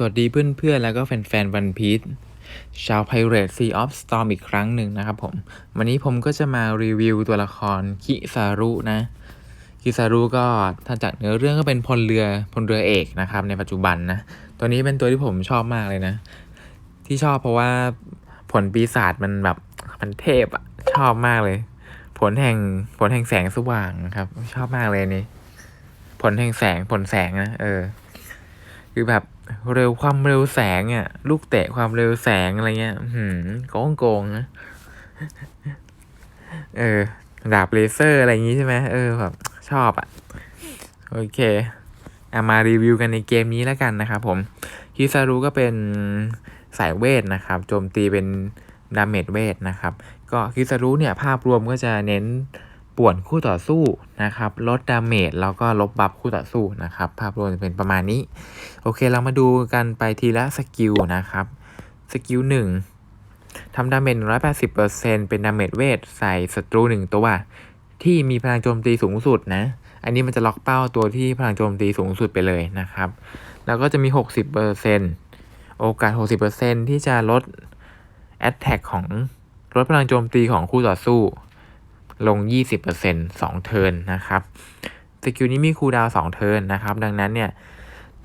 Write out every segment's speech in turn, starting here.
สวัสดีเพื่อนๆ แล้วก็แฟนๆวันพีชชาว Pirate Sea of Storm อีกครั้งหนึ่งนะครับผม วันนี้ผมก็จะมารีวิวตัวละครคิซารุนะ คิซารุก็ถ้าจากเนื้อเรื่องก็เป็นพลเรือพลเรือเอกนะครับ ในปัจจุบันนะ ตัวนี้เป็นตัวที่ผมชอบมากเลยนะ ที่ชอบเพราะว่าผลปีศาจมันแบบมันเทพอะชอบมากเลย ผลแห่งผลแห่งแสงสว่างครับ ชอบมากเลยนี่ ผลแห่งแสงผลแสงนะเออ คือแบบ เร็วความเร็วแสงอะ ลูกเตะความเร็วแสงอะไรเงี้ยหืมโกงโกงนะเออดาบเลเซอร์อะไรอย่างงี้ใช่ไหมเออแบบชอบอะ โอเคเอามารีวิวกันในเกมนี้แล้วกันนะครับผมคิซารุก็เป็นสายเวทนะครับโจมตีเป็นดาเมจเวทนะครับ ก็คิซารุเนี่ยภาพรวมก็จะเน้น ป่วนคู่ต่อสู้นะครับลดดาเมจแล้วก็ลบบัฟคู่ต่อสู้นะครับ ภาพรวมจะเป็นประมาณนี้ โอเคเรามาดูกันไปทีละสกิลนะครับ สกิลหนึ่งทำดาเมจ180%เป็นดาเมจเวทใส่ศัตรูหนึ่งตัว ที่มีพลังโจมตีสูงสุดนะ อันนี้มันจะล็อกเป้าตัวที่พลังโจมตีสูงสุดไปเลยนะครับ แล้วก็จะมี 60%โอกาส 60%ที่จะลด Attack ของลดพลังโจมตีของคู่ต่อสู้ ลง 20% 2 เทิร์นนะครับสกิลนี้มีคูดาวน์2เทิร์นนะครับ ดังนั้นเนี่ย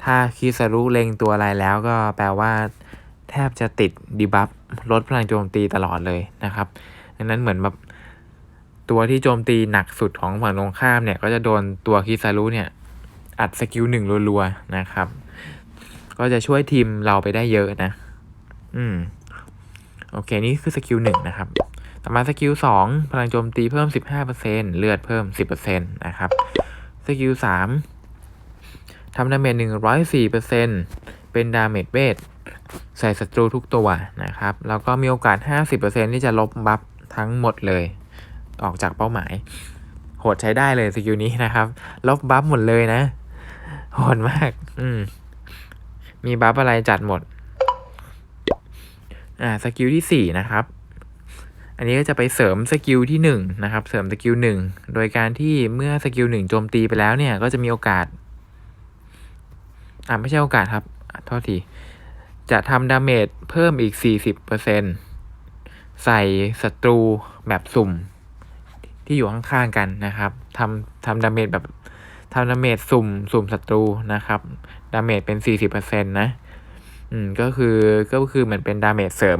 ถ้าคิซารุเล็งตัวอะไรแล้วก็แปลว่า แทบจะติดดีบัฟลดพลังโจมตีตลอดเลยนะครับ ดังนั้นเหมือนแบบตัวที่โจมตีหนักสุดของฝั่งตรงข้ามเนี่ย ก็จะโดนตัวคิซารุเนี่ย อัดสกิลหนึ่งรัวๆนะครับ ก็จะช่วยทีมเราไปได้เยอะนะ อืม โอเค นี่คือสกิลหนึ่งนะครับ ต่อมาสกิลสองพลังโจมตีเพิ่ม 15%เลือดเพิ่ม 10%นะครับ สกิลสามทำดาเมจ104%เป็นดาเมจเวทใส่ศัตรูทุกตัวนะครับ แล้วก็มีโอกาส 50%ที่จะลบบัฟทั้งหมดเลย ออกจากเป้าหมาย โหดใช้ได้เลยสกิลนี้นะครับ ลบบัฟหมดเลยนะ โหดมาก อืม มีบัฟอะไรจัดหมด อ่า สกิลที่สี่นะครับ อันนี้ก็จะไปเสริมสกิลที่หนึ่งนะครับ เสริมสกิลหนึ่งโดยการที่เมื่อสกิลหนึ่งโจมตีไปแล้วเนี่ย ก็จะมีโอกาส อ่าไม่ใช่โอกาสครับโทษที จะทำดาเมจเพิ่มอีก 40%ใส่ศัตรูแบบสุ่ม ที่อยู่ข้างๆกันนะครับทำทำดาเมจแบบทำดาเมจสุ่มสุ่มศัตรูนะครับ ดาเมจเป็น 40%นะ อืม ก็คือก็คือเหมือนเป็นดาเมจเสริม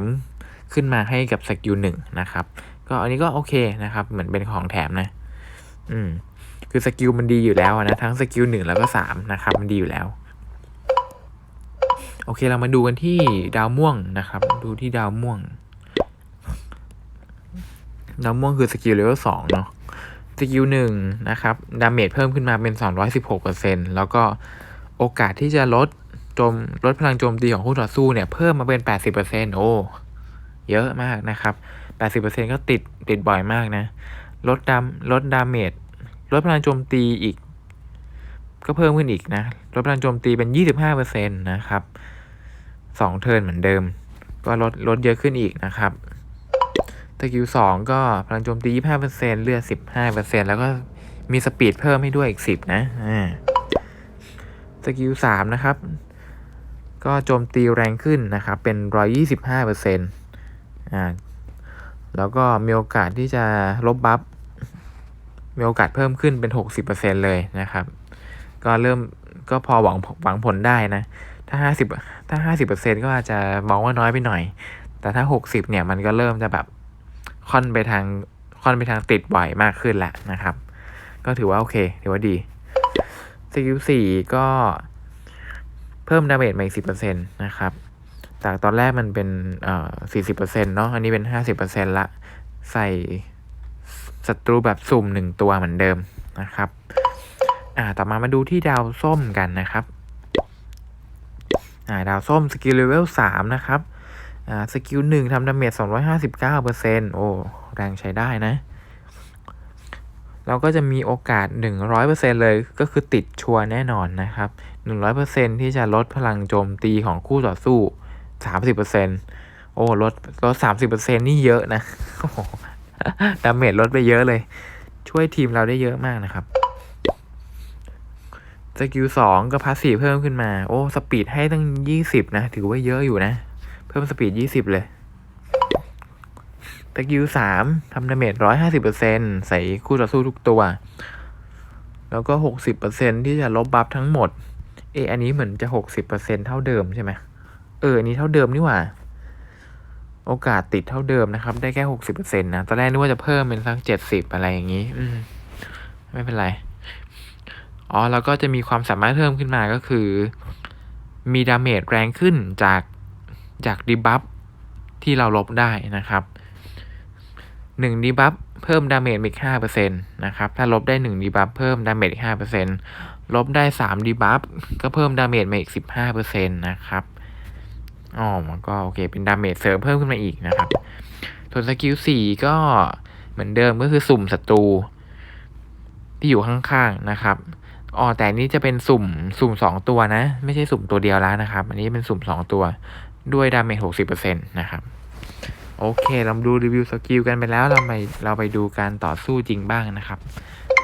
ขึ้นมาให้กับสกิลหนึ่งนะครับ ก็อันนี้ก็โอเคนะครับ เหมือนเป็นของแถมนะ อืม คือสกิลมันดีอยู่แล้วนะ ทั้งสกิลหนึ่งแล้วก็สามนะครับ มันดีอยู่แล้ว โอเคเรามาดูกันที่ดาวม่วงนะครับ ดูที่ดาวม่วง ดาวม่วงคือสกิลเลเวลสองเนาะสกิลหนึ่งนะครับดาเมจเพิ่มขึ้นมาเป็นสองร้อยสิบหกเปอร์เซ็นแล้วก็โอกาสที่จะลดโจมลดพลังโจมตีของคู่ต่อสู้เนี่ย เพิ่มมาเป็นแปดสิบเปอร์เซ็นโอ้ เยอะมากนะครับแปดสิบเปอร์เซ็นก็ติดติดบ่อยมากนะ ลดดามลดดาเมจ ลดพลังโจมตีอีก ก็เพิ่มขึ้นอีกนะ ลดพลังโจมตีเป็นยี่สิบห้าเปอร์เซ็นตนะครับสองเทิร์นเหมือนเดิม ก็ลดลดเยอะขึ้นอีกนะครับสกิลสองก็พลังโจมตียี่ห้าเปอร์เซ็นเลือดสิบห้าเปอร์เซ็นแล้วก็มีสปีดเพิ่มให้ด้วยอีกสิบนะอ่าสกิลสามนะครับ ก็โจมตีแรงขึ้นนะครับ เป็นร้อยี่สิบห้าเปอร์เซ็น อ่าแล้วก็มีโอกาสที่จะลบบัฟมีโอกาสเพิ่มขึ้นเป็นหกสิบเปอร์เซ็นเลยนะครับ ก็เริ่มก็พอหวังหวังผลได้นะ ถ้าห้าสิบถ้าห้าสิบเปอร์เซ็นก็อาจจะมองว่าน้อยไปหน่อย แต่ถ้าหกสิบเนี่ยมันก็เริ่มจะแบบค่อนไปทางค่อนไปทางติดบ่อยมากขึ้นแหละนะครับ ก็ถือว่าโอเค ถือว่าดีสกิลสี่ก็เพิ่มดาเมจมาอีกสิบเปอร์เซ็นต์นะครับ จากตอนแรกมันเป็นเอ่อสี่สิบเปอร์เซ็นต์เนาะอันนี้เป็นห้าสิบเปอร์เซ็นต์ละ ใส่ศัตรูแบบสุ่มหนึ่งตัวเหมือนเดิมนะครับ อ่าต่อมามาดูที่ดาวส้มกันนะครับอ่าดาวส้มสกิลเลเวลสามนะครับอ่าสกิลหนึ่งทำดาเมจสองร้อยห้าสิบเก้าเปอร์เซ็นต์โอ้แรงใช้ได้นะเราก็จะมีโอกาสหนึ่งร้อยเปอร์เซ็นเลยก็คือติดชัวร์แน่นอนนะครับหนึ่งร้อยเปอร์เซ็นที่จะลดพลังโจมตีของคู่ต่อสู้ สามสิบเปอร์เซ็นโอ้ลดลดสามสิบเปอร์เซ็นนี่เยอะนะดาเมจลดไปเยอะเลย ช่วยทีมเราได้เยอะมากนะครับสกิลสองก็พาสซีเพิ่มขึ้นมา โอ้ สปีดให้ตั้งยี่สิบนะ ถือว่าเยอะอยู่นะ เพิ่มสปีดยี่สิบเลยสกิลสามทำดาเมจร้อยห้าสิบเปอร์เซ็นใส่คู่ต่อสู้ทุกตัว แล้วก็หกสิบเปอร์เซ็นที่จะลบบัฟทั้งหมด เอออันนี้เหมือนจะหกสิบเปอร์เซ็นเท่าเดิมใช่ไหม อออันนี้เท่าเดิมนี่หว่า โอกาสติดเท่าเดิมนะครับ ได้แค่หกสิบเปอร์เซ็นต์นะ ตอนแรกนึกว่าจะเพิ่มเป็นสักเจ็ดสิบอะไรอย่างนี้ อืม ไม่เป็นไร อ๋อ แล้วก็จะมีความสามารถเพิ่มขึ้นมาก็คือ มีดาเมจแรงขึ้นจากจากดีบัฟที่เราลบได้นะครับหนึ่งดีบัฟเพิ่มดาเมจอีกห้าเปอร์เซ็นต์นะครับ ถ้าลบได้หนึ่งดีบัฟเพิ่มดาเมจอีกห้าเปอร์เซ็นต์ลบได้สามดีบัฟก็เพิ่มดาเมจมาอีกสิบห้าเปอร์เซ็นต์นะครับ อ๋อมันก็โอเค เป็นดาเมจเสริมเพิ่มขึ้นมาอีกนะครับส่วนสกิลสี่ก็เหมือนเดิมก็คือสุ่มศัตรู ที่อยู่ข้างๆนะครับอ๋อแต่นนี้จะเป็นสุ่มสุ่มสองตัวนะ ไม่ใช่สุ่มตัวเดียวแล้วนะครับ อันนี้เป็นสุ่มสองตัวด้วยดาเมจหกสิบเปอร์เซ็นต์นะครับ โอเค เราดูรีวิวสกิลกันไปแล้วเราไปเราไปดูการต่อสู้จริงบ้างนะครับ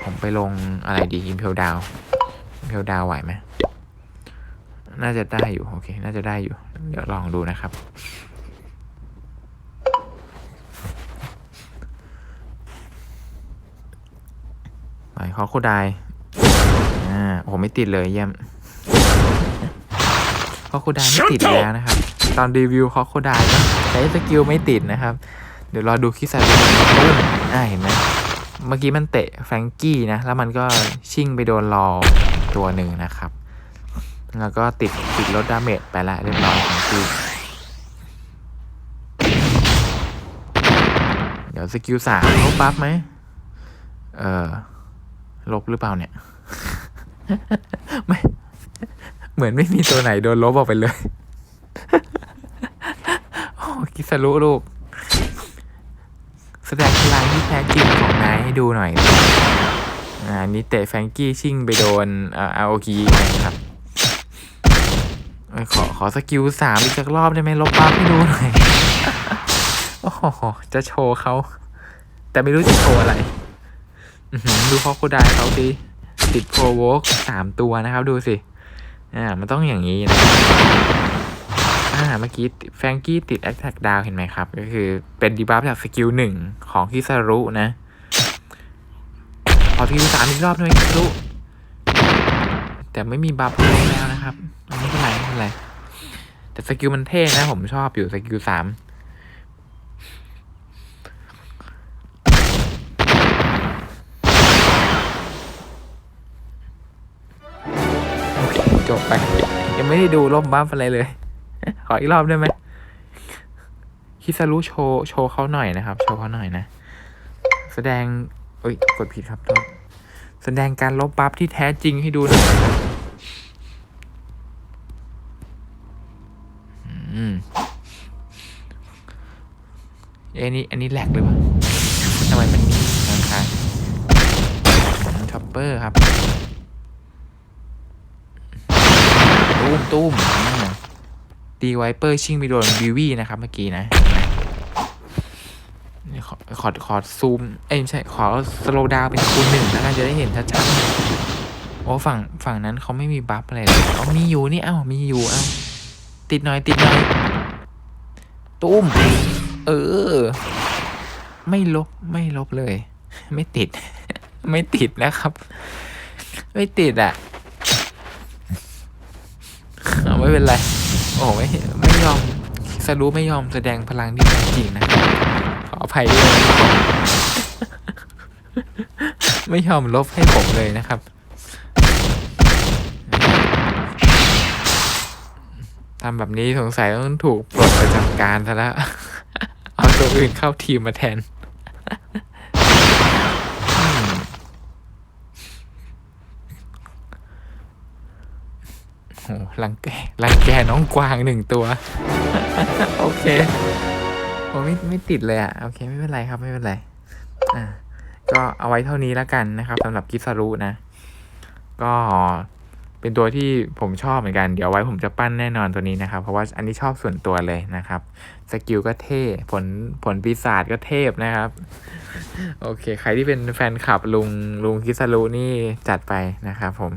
ผมไปลงอะไรดีอิมเพลดาวอิมเพลดาวไหวไหม น่าจะได้อยู่โอเค น่าจะได้อยู่ เดี๋ยวลองดูนะครับไปคอโคไดอ่าโอ้โหไม่ติดเลยเยี่ยมคอโคไดไม่ติดแล้วนะครับ ตอนรีวิวคอโคไดก็ใช้สกิลไม่ติดนะครับ เดี๋ยวรอดูคิซารุปุ้มอ่าเห็นไหมเมื่อกี้มันเตะแฟรงกี้นะ แล้วมันก็ชิ่งไปโดนรอตัวหนึ่งนะครับ แล้วก็ติดติดลดดาเมจไปละเรียบร้อยแฟรงกี้เดี๋ยวสกิลสามลบบัฟไหมเออลบหรือเปล่าเนี่ย ไม่ เหมือนไม่มีตัวไหนโดนลบออกไปเลยโอ้กิสรุลูกแสดงพลังที่แท้จริงของนายให้ดูหน่อย อ่าอันนี้เตะแฟงกี้ชิ่งไปโดนเอ่ออาโอกีนะครับ ขอขอสกิลสามอีกสักรอบได้ไหมลบบัฟให้ดูหน่อย โอ้โห จะโชว์เขา แต่ไม่รู้จะโชว์อะไรอื้อหือดูคอโคไดายเขาดิติดโปรโวกสามตัวนะครับ ดูสิ อ่า มันต้องอย่างนี้นะอ่าเมื่อกี้แฟรงกี้ติดแอคแท็กดาวเห็นไหมครับ ก็คือเป็นดีบัฟจากสกิลหนึ่งของฮิซารุนะ ขอสกิลสามอีกรอบด้วยฮิซารุแต่ไม่มีบัฟเลยแล้วนะครับอันนี้เป็นไร แต่สกิลมันเท่นะ ผมชอบอยู่สกิลสามจบไป ยังไม่ได้ดูลบบัฟอะไรเลย ขออีกรอบได้ไหมคิซารุโชว์โชว์เขาหน่อยนะครับ โชว์เขาหน่อยนะ แสดงเอ้ย กดผิดครับโทษแสดงการลบบัฟที่แท้จริงให้ดูหน่อยนะครับอืมเอันนี้อันนี้แหลกหรือเปล่าทำไมมันมีค้างๆช็อปเปอร์ครับ ตุ้มตุ้มตีไวเปอร์ชิ่งไปโดนบิววี่นะครับเมื่อกี้นะขอขอขอซูม เอ้ยไม่ใช่ขอสโลว์ดาวเป็นคูณหนึ่งแล้วกันจะได้เห็นชัดๆโอ้ฝั่งฝั่งนั้นเขาไม่มีบัฟอะไรเลยอ๋อมีอยู่นี่เอ้ามีอยู่เอ้าติดหน่อยติดหน่อยตุ้ม เออ ไม่ลบไม่ลบเลย ไม่ติด ไม่ติดนะครับ ไม่ติดอะไม่เป็นไร โอ้ไม่ไม่ยอมสรู้ไม่ยอมแสดงพลังที่แท้จริงนะขออภัยด้วยไม่ยอมลบให้ผมเลยนะครับทำแบบนี้สงสัยต้องถูกปลดประจำการซะแล้ว ตัวอื่นเข้าทีมมาแทนอืมโอ้รังแกรังแกน้องกวางหนึ่งตัว โอเคโอ้ไม่ไม่ติดเลยอะ โอเค ไม่เป็นไรครับ ไม่เป็นไร อ่า ก็เอาไว้เท่านี้แล้วกันนะครับสำหรับกิซารุนะ ก็ เป็นตัวที่ผมชอบเหมือนกัน เดี๋ยวไว้ผมจะปั้นแน่นอนตัวนี้นะครับ เพราะว่าอันนี้ชอบส่วนตัวเลยนะครับ สกิลก็เท่ ผลผลปีศาจก็เทพนะครับ โอเค ใครที่เป็นแฟนคลับลุงลุงคิซารุนี่จัดไปนะครับผม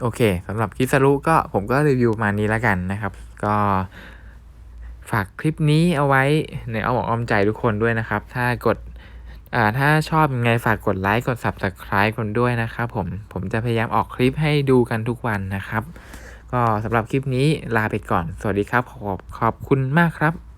โอเคสำหรับคิสรุก็ผมก็รีวิวมานี้แล้วกันนะครับ ก็ฝากคลิปนี้เอาไว้ในอ้อมอกอ้อมใจทุกคนด้วยนะครับ ถ้ากด อ่าถ้าชอบยังไงฝากกดไลค์กด subscribe คนด้วยนะครับผมผมจะพยายามออกคลิปให้ดูกันทุกวันนะครับ ก็สำหรับคลิปนี้ลาไปก่อน สวัสดีครับ ขอบขอบคุณมากครับ